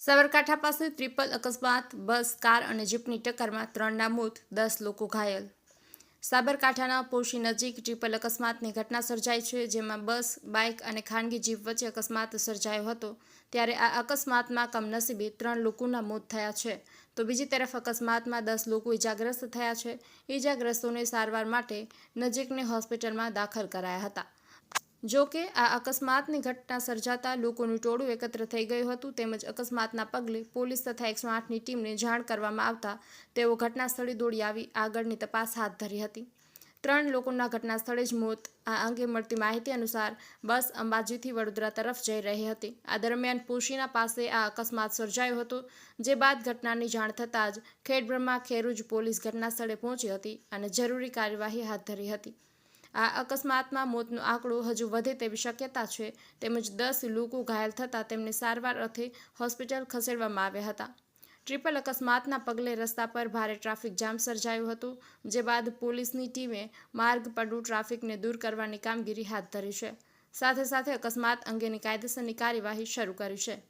સાબરકાંઠા પાસે ટ્રિપલ અકસ્માત, બસ, કાર અને જીપની ટક્કરમાં ત્રણના મોત, દસ લોકો ઘાયલ. સાબરકાંઠાના પોશી નજીક ટ્રિપલ અકસ્માતની ઘટના સર્જાઈ છે, જેમાં બસ, બાઇક અને ખાનગી જીપ વચ્ચે અકસ્માત સર્જાયો હતો. ત્યારે આ અકસ્માતમાં કમનસીબે ત્રણ લોકોના મોત થયા છે. તો બીજી તરફ અકસ્માતમાં દસ લોકો ઇજાગ્રસ્ત થયા છે. ઇજાગ્રસ્તોને સારવાર માટે નજીકની હોસ્પિટલમાં દાખલ કરાયા હતા. જો કે, આ અકસ્માતની ઘટના સર્જાતા લોકોનું ટોળું એકત્ર થઈ ગયું હતું તેમજ અકસ્માતના પગલે પોલીસ તથા એકસો આઠની ટીમને જાણ કરવામાં આવતા તેઓ ઘટના સ્થળે દોડી આવી, આગળની તપાસ હાથ ધરી હતી. ત્રણ લોકોના ઘટના સ્થળે જ મોત, આ અંગે મળતી માહિતી અનુસાર બસ અંબાજીથી વડોદરા તરફ જઈ રહી હતી. આ દરમિયાન પુશીના પાસે આ અકસ્માત સર્જાયો હતો, જે બાદ ઘટનાની જાણ થતાં જ ખેડબ્રહ્મા ખેરુજ પોલીસ ઘટના સ્થળે પહોંચી હતી અને જરૂરી કાર્યવાહી હાથ ધરી હતી. આ અકસ્માતમાં મોતનો આંકડો હજુ વધે તેવી શક્યતા છે. તેમજ દસ લોકો ઘાયલ થતાં તેમને સારવાર અર્થે હોસ્પિટલ ખસેડવામાં આવ્યા હતા. ટ્રિપલ અકસ્માતના પગલે રસ્તા પર ભારે ટ્રાફિક જામ સર્જાયું હતું, જે બાદ પોલીસની ટીમે માર્ગ પરના ટ્રાફિકને દૂર કરવાની કામગીરી હાથ ધરી છે. સાથે સાથે અકસ્માત અંગેની કાયદેસરની કાર્યવાહી શરૂ કરી છે.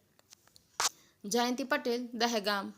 જયંતિ પટેલ, દહેગામ.